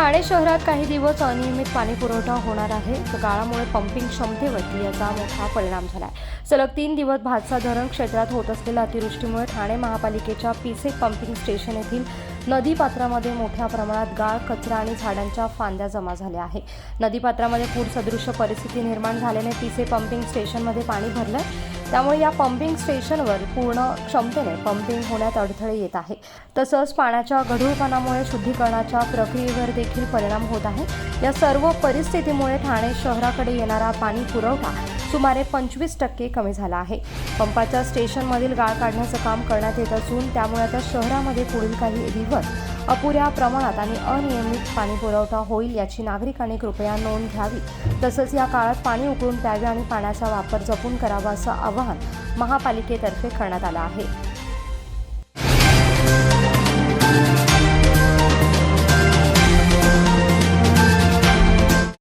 ठाणे शहरात काही दिवस अनियमित पाणी पुरवठा होणार आहे. गाळामुळे पंपिंग क्षमतेवरती याचा मोठा परिणाम झाला आहे सलग तीन दिवस भातसा धरण क्षेत्रात होत असलेल्या अतिवृष्टीमुळे ठाणे महापालिकेच्या पिसे पंपिंग स्टेशन येथील नदीपात्रामध्ये मोठ्या प्रमाणात गाळ कचरा आणि झाडांच्या फांद्या जमा झाल्या आहे नदीपात्रामध्ये पूरसदृश्य परिस्थिती निर्माण झाल्याने पिसे पंपिंग स्टेशनमध्ये पाणी भरलंय. त्यामुळे या पंपिंग स्टेशनवर पूर्ण क्षमतेने पंपिंग होण्यात अडथळे येत आहे. तसंच पाण्याच्या गढूळपणामुळे शुद्धीकरणाच्या प्रक्रियेवर देखील परिणाम होत आहे. या सर्व परिस्थितीमुळे ठाणे शहराकडे येणारा पाणी पुरवठा सुमारे पंचवीस टक्के कमी झाला आहे. पंपाच्या स्टेशनमधील गाळ काढण्याचं काम करण्यात येत असून त्यामुळे आता शहरामध्ये पुढील काही दिवस अपुऱ्या प्रमाणात आणि अनियमित पाणी पुरवठा होईल याची नागरिकांनी कृपया नोंद घ्यावी. तसंच या काळात पाणी उकळून प्यावे आणि पाण्याचा वापर जपून करावा असं आवाहन महापालिकेतर्फे करण्यात आलं आहे.